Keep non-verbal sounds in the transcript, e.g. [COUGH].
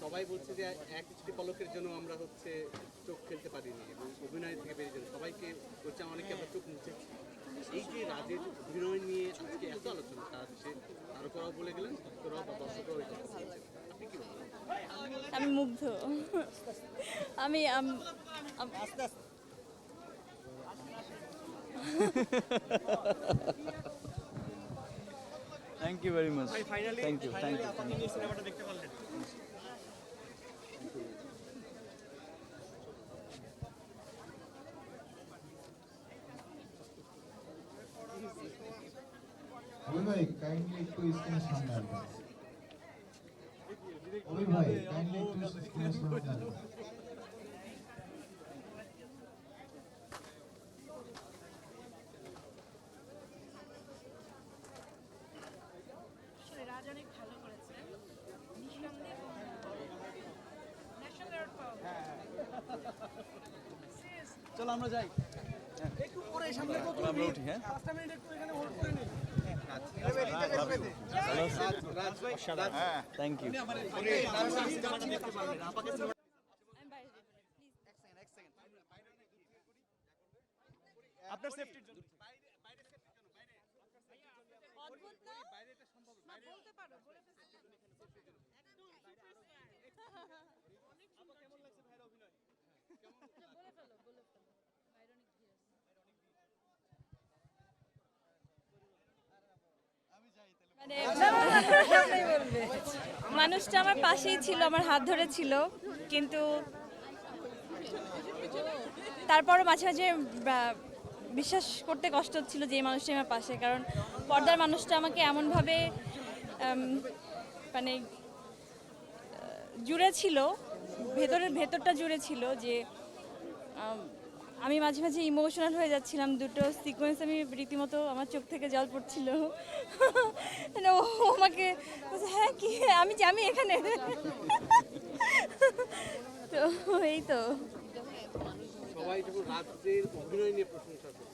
সবাই বলছে যে এক দৃষ্টি পলকের জন্য আমরা হচ্ছে চোখ খেলতে পারিনি এবং অভিনয় থেকে বেরিয়ে সবাইকে বলছে অনেকে আমরা চোখ মুছে এই যে রাজের অভিনয় নিয়ে আজকে এত আলোচনা তার সে তারপরাও বলে গেলেন ভক্তরাও বা দর্শকরাও এটা আপনি কি বলেন আমি মুগ্ধ। আমি আস্তে আস্তে। [LAUGHS] Thank you very much thank you thank you আপনি এই সিনেমাটা দেখতে পারলেন অভি ভাই কাইন্ডলি একটু স্ক্রিনের সামনে আসবেন অভি ভাই কাইন্ডলি একটু স্ক্রিনের সামনে আসবেন চলো আমরা যাই। একটু পরে সামনে কত আমরা উঠি হ্যাঁ? পাঁচটা মিনিট একটু এখানে হোল্ড করে নিন থ্যাংক ইউ। আপনার সেফটির জন্য। বলতে পারো বলে ফেলতে পারো। বলে ফেলো বলে ফেলো বাইরনিক ভিউয়ার্স মানে মানুষটা আমার পাশেই ছিল, আমার হাত ধরে ছিল, কিন্তু তারপরও মাঝে মাঝে বিশ্বাস করতে কষ্ট হচ্ছিল যে মানুষটা আমার পাশে, কারণ পর্দার মানুষটা আমাকে এমনভাবে মানে জুড়ে ছিল ভেতরের ভেতরটা জুড়ে ছিল যে আম, মাঝে মাঝে ইমোশনাল হয়ে যাচ্ছিলাম দুটো সিকোয়েন্স আমি রীতিমতো আমার চোখ থেকে জল পড়ছিল। ও আমাকে হ্যাঁ কি আমি জানি এখানে। তো এই তো।